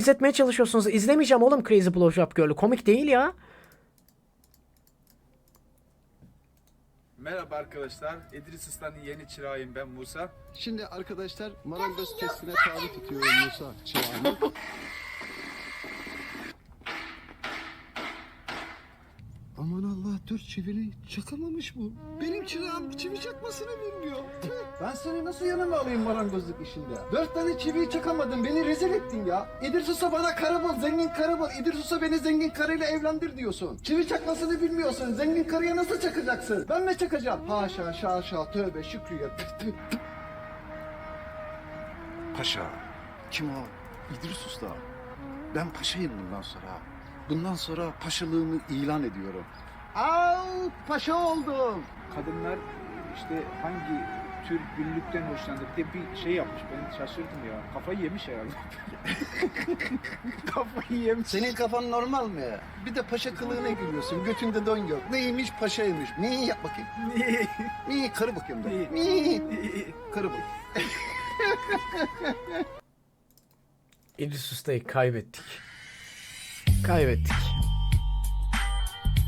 İzletmeye çalışıyorsunuz. İzlemeyeceğim oğlum Crazy Blowjob Girl'ü. Komik değil ya. Merhaba arkadaşlar. İdris Usta'nın yeni çırağıyım ben Musa. Şimdi arkadaşlar marangoz testine tabi tutuyorum Musa çırağını. Aman Allah dört çivili çakamamış bu. Benim çırağım çivi çakmasını bilmiyor. Ben seni nasıl yanıma alayım marangozluk işinde? Dört tane çiviyi çakamadın beni rezil ettin ya. İdris Usta bana karı bul, zengin karı bul. İdris Usta beni zengin karıyla evlendir diyorsun. Çivi çakmasını bilmiyorsun. Zengin karıya nasıl çakacaksın? Ben mi çakacağım? Haşa şaşa tövbe şükrüye. Paşa. Kim o? İdris Usta. Ben paşayım bundan sonra. Bundan sonra paşalığımı ilan ediyorum. Au paşa oldum. kadınlar işte hangi tür günlükten hoşlanır bir de bir şey yapmış ben şaşırdım ya kafayı yemiş herhalde kafayı yemiş Senin kafan normal mi? Bir de paşa kılığına gülüyorsun. Götünde don yok. Neymiş paşaymış. Neyi yap bakayım. Neyi karı bakayım da. Neyi? Karı bak. İdris Usta'yı kaybettik. Kaybettik.